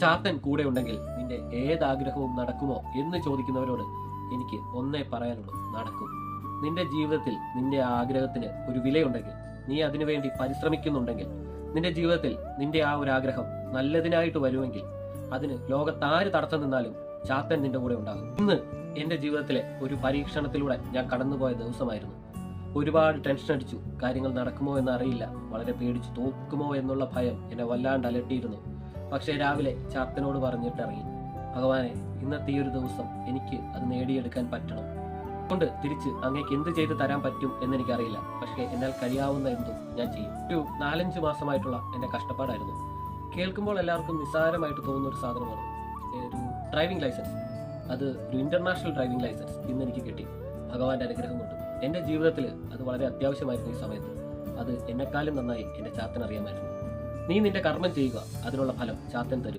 ചാത്തൻ കൂടെ ഉണ്ടെങ്കിൽ നിന്റെ ഏതാഗ്രഹവും നടക്കുമോ എന്ന് ചോദിക്കുന്നവരോട് എനിക്ക് ഒന്നേ പറയാനുള്ളൂ നടക്കും. നിന്റെ ജീവിതത്തിൽ നിന്റെ ആഗ്രഹത്തിന് ഒരു വിലയുണ്ടെങ്കിൽ നീ അതിനുവേണ്ടി പരിശ്രമിക്കുന്നുണ്ടെങ്കിൽ നിന്റെ ജീവിതത്തിൽ നിന്റെ ആ ഒരു ആഗ്രഹം നല്ലതിനായിട്ട് വരുമെങ്കിൽ അതിന് ലോകത്താര് തടസ്സം നിന്നാലും ചാത്തൻ നിന്റെ കൂടെ ഉണ്ടാകും. ഇന്ന് എന്റെ ജീവിതത്തിലെ ഒരു പരീക്ഷണത്തിലൂടെ ഞാൻ കടന്നുപോയ ദിവസമായിരുന്നു. ഒരുപാട് ടെൻഷൻ അടിച്ചു കാര്യങ്ങൾ നടക്കുമോ എന്നറിയില്ല വളരെ പേടിച്ചു തോക്കുമോ എന്നുള്ള ഭയം എന്നെ വല്ലാണ്ട് അലട്ടിയിരുന്നു. പക്ഷേ രാവിലെ ചാത്തനോട് പറഞ്ഞിട്ട് ഇറങ്ങി. ഭഗവാനെ ഇന്നത്തെ ഈ ഒരു ദിവസം എനിക്ക് അത് നേടിയെടുക്കാൻ പറ്റണം. അതുകൊണ്ട് തിരിച്ച് അങ്ങേക്ക് എന്ത് ചെയ്ത് തരാൻ പറ്റും എന്ന് എനിക്കറിയില്ല പക്ഷേ എന്നാൽ കഴിയാവുന്ന എന്തും ഞാൻ ചെയ്യും. ഒരു നാലഞ്ച് മാസമായിട്ടുള്ള എന്റെ കഷ്ടപ്പാടായിരുന്നു. കേൾക്കുമ്പോൾ എല്ലാവർക്കും നിസ്സാരമായിട്ട് തോന്നുന്ന ഒരു സാധനമാണ്. ഒരു ഡ്രൈവിംഗ് ലൈസൻസ്. അത് ഒരു ഇന്റർനാഷണൽ ഡ്രൈവിംഗ് ലൈസൻസ് ഇന്ന് എനിക്ക് കിട്ടി. ഭഗവാന്റെ അനുഗ്രഹം കൊണ്ട്. എന്റെ ജീവിതത്തിൽ അത് വളരെ അത്യാവശ്യമായിരുന്നു ഈ സമയത്ത്. അത് എന്നെക്കാളും നന്നായി എന്റെ ചാത്തൻ അറിയാമായിരുന്നു. നീ നിന്റെ കർമ്മം ചെയ്യുക. അതിനുള്ള ഫലം ചാത്തൻ തരും.